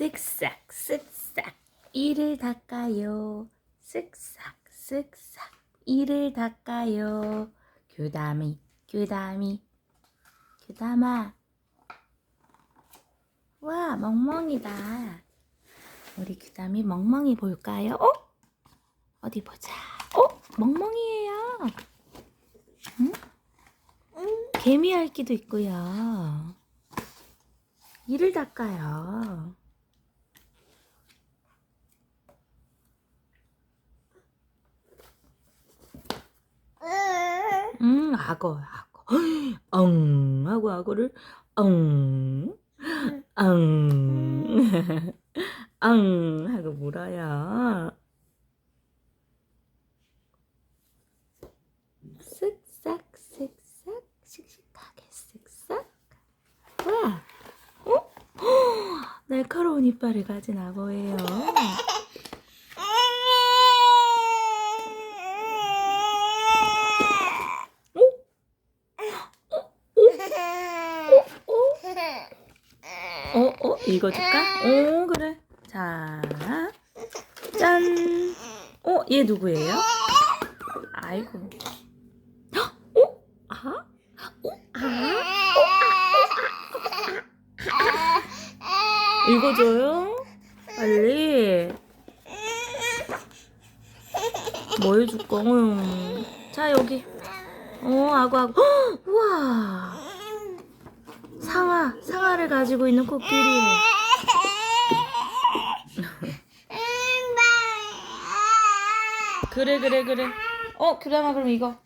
쓱싹 쓱싹 이를 닦아요. 쓱싹 쓱싹 이를 닦아요. 규담이 규담이 규담아. 와 멍멍이다. 우리 규담이 멍멍이 볼까요? 어? 어디 보자. 어? 멍멍이에요. 응? 개미 핥기도 있고요. 이를 닦아요. 음, 악어, 악어. 엉 하고 악어를 엉, 엉, 엉 하고 물어요. 쓱싹, 쓱싹, 씩씩하게 쓱싹. 와, 어? 날카로운 이빨을 가진 악어예요. 어, 어, 읽어줄까? 어, 그래. 자, 짠. 어, 얘 누구예요? 아이고. 헉, 어? 아? 어? 아? 읽어줘요? 빨리. 뭐 해줄까? 어. 자, 여기. 어, 아구, 아구. 헉, 우와. 상아, 상아를 가지고 있는 코끼리. 그래, 그래, 그래. 어, 규람아, 그럼 이거.